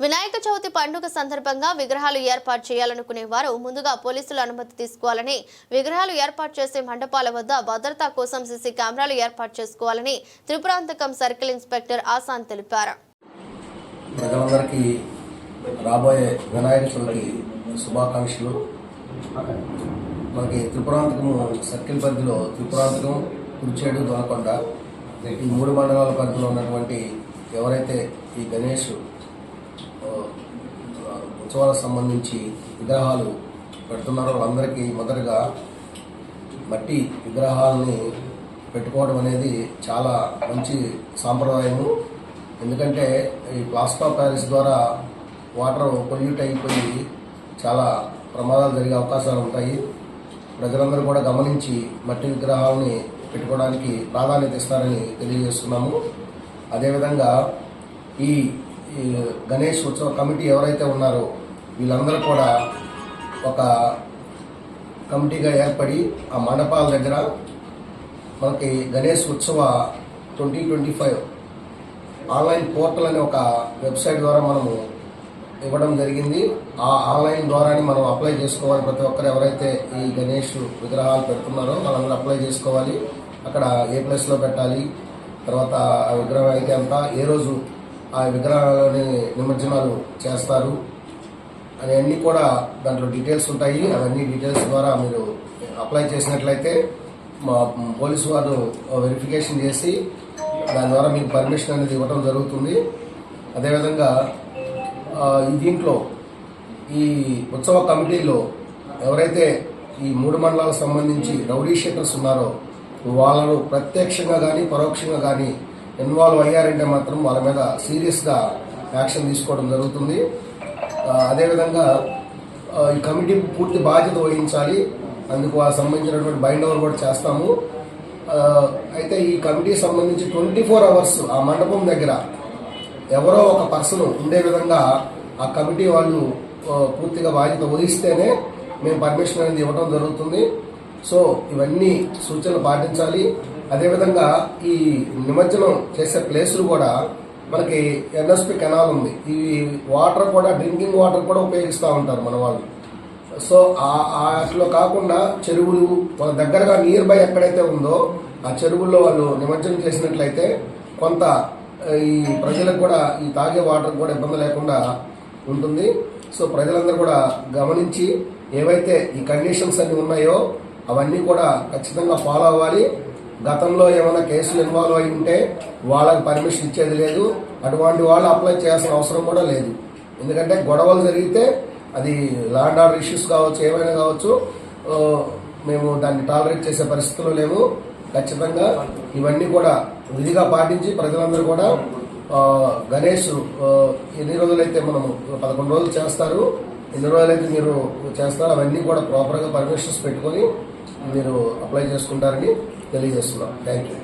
వినాయక చవితి పండుగ సందర్భంగా విగ్రహాలు ఏర్పాటు చేయాలనుకునే వారు ముందుగా పోలీసుల అనుమతి తీసుకోవాలని విగ్రహాలు ఏర్పాటు చేసే మండపాల వద్ద భద్రతా కోసం సీసీ కెమెరాలు ఏర్పాటు చేసుకోవాలని త్రిపురాంతకం సర్కిల్ ఇన్స్పెక్టర్ ఆసాన్ తెలిపారు. ప్రజలందరికీ రాబోయే వినాయక చవితి శుభాకాంక్షలు. మనకి త్రిపురాంతకము సర్కిల్ పరిధిలో త్రిపురాంతకం కుర్చేడు దొనకొండ ఈ మూడు మండలాల పరిధిలో ఉన్నటువంటి ఎవరైతే ఈ గణేష్ ఉత్సవాలకు సంబంధించి విగ్రహాలు పెడుతున్నారో. వాళ్ళందరికీ మొదటగా మట్టి విగ్రహాలని పెట్టుకోవడం అనేది చాలా మంచి సాంప్రదాయము. ఎందుకంటే ఈ ప్లాస్టర్ ఆఫ్ ప్యారిస్ ద్వారా వాటర్ పొల్యూట్ అయిపోయి చాలా ప్రమాదాలు జరిగే అవకాశాలు ఉంటాయి. ప్రజలందరూ కూడా గమనించి మట్టి విగ్రహాలని పెట్టుకోవడానికి ప్రాధాన్యత ఇస్తారని తెలియజేస్తున్నాము. అదేవిధంగా ఈ ఈ గణేష్ ఉత్సవ కమిటీ ఎవరైతే ఉన్నారో వీళ్ళందరూ కూడా ఒక కమిటీగా ఏర్పడి ఆ మండపాల దగ్గర మనకి Ganesh Utsav twenty twenty five online portal అనే ఒక వెబ్సైట్ ద్వారా మనము ఇవ్వడం జరిగింది. ఆ ఆన్లైన్ ద్వారానే మనం అప్లై చేసుకోవాలి. ప్రతి ఒక్కరు ఎవరైతే ఈ గణేష్ విగ్రహాలు పెడుతున్నారో వాళ్ళందరూ అప్లై చేసుకోవాలి. అక్కడ ఏ ప్లేస్లో పెట్టాలి తర్వాత ఆ విగ్రహం అయితే అంతా ఏ రోజు ఆ విగ్రహాలని నిమజ్జనాలు చేస్తారు అవన్నీ కూడా దాంట్లో డీటెయిల్స్ ఉంటాయి. అవన్నీ డీటెయిల్స్ ద్వారా మీరు అప్లై చేసినట్లయితే మా పోలీసు వారు వెరిఫికేషన్ చేసి దాని ద్వారా మీకు పర్మిషన్ అనేది ఇవ్వడం జరుగుతుంది. అదేవిధంగా ఈ దీంట్లో ఈ ఉత్సవ కమిటీలో ఎవరైతే ఈ మూడు మండలాలకు సంబంధించి రౌడీ షీటర్స్ ఉన్నారో వాళ్ళను ప్రత్యక్షంగా కానీ పరోక్షంగా కానీ ఇన్వాల్వ్ అయ్యారంటే మాత్రం వాళ్ళ మీద సీరియస్గా యాక్షన్ తీసుకోవడం జరుగుతుంది. అదేవిధంగా ఈ కమిటీ పూర్తి బాధ్యత వహించాలి. అందుకు ఆ సంబంధించినటువంటి బైండ్ ఓవర్ కూడా చేస్తాము. అయితే ఈ కమిటీ సంబంధించి ట్వంటీ ఫోర్ అవర్స్ ఆ మండపం దగ్గర ఎవరో ఒక పర్సన్ ఉండే విధంగా ఆ కమిటీ వాళ్ళు పూర్తిగా బాధ్యత వహిస్తేనే మేము పర్మిషన్ అనేది ఇవ్వడం జరుగుతుంది. సో ఇవన్నీ సూచనలు పాటించాలి. అదేవిధంగా ఈ నిమజ్జనం చేసే ప్లేసులు కూడా మనకి ఎన్ఎస్పి కెనాల్ ఉంది. ఈ వాటర్ కూడా డ్రింకింగ్ వాటర్ కూడా ఉపయోగిస్తూ ఉంటారు మన వాళ్ళు. సో ఆ- అట్లా కాకుండా చెరువులు వాళ్ళ దగ్గరగా నియర్ బై ఎక్కడైతే ఉందో ఆ చెరువుల్లో వాళ్ళు నిమజ్జనం చేసినట్లయితే కొంత ఈ ప్రజలకు కూడా ఈ తాగే వాటర్ కూడా ఇబ్బంది లేకుండా ఉంటుంది. సో ప్రజలందరూ కూడా గమనించి ఏవైతే ఈ కండిషన్స్ అన్ని ఉన్నాయో అవన్నీ కూడా ఖచ్చితంగా ఫాలో అవ్వాలి. గతంలో ఏమైనా కేసులు ఇన్వాల్వ్ అయి ఉంటే వాళ్ళకి పర్మిషన్ ఇచ్చేది లేదు. అటువంటి వాళ్ళు అప్లై చేయాల్సిన అవసరం కూడా లేదు. ఎందుకంటే గొడవలు జరిగితే అది ల్యాండ్ ఆర్డర్ ఇష్యూస్ కావచ్చు ఏమైనా కావచ్చు మేము దాన్ని టాలరేట్ చేసే పరిస్థితుల్లో లేము ఖచ్చితంగా ఇవన్నీ కూడా విధిగా పాటించి ప్రజలందరూ కూడా గణేష్ ఎన్ని రోజులైతే మనం పదకొండు రోజులు చేస్తారు ఎన్ని రోజులైతే మీరు చేస్తారో అవన్నీ కూడా ప్రాపర్గా పర్మిషన్స్ పెట్టుకొని మీరు అప్లై చేసుకుంటారని తెలియజేస్తున్నాం. Thank you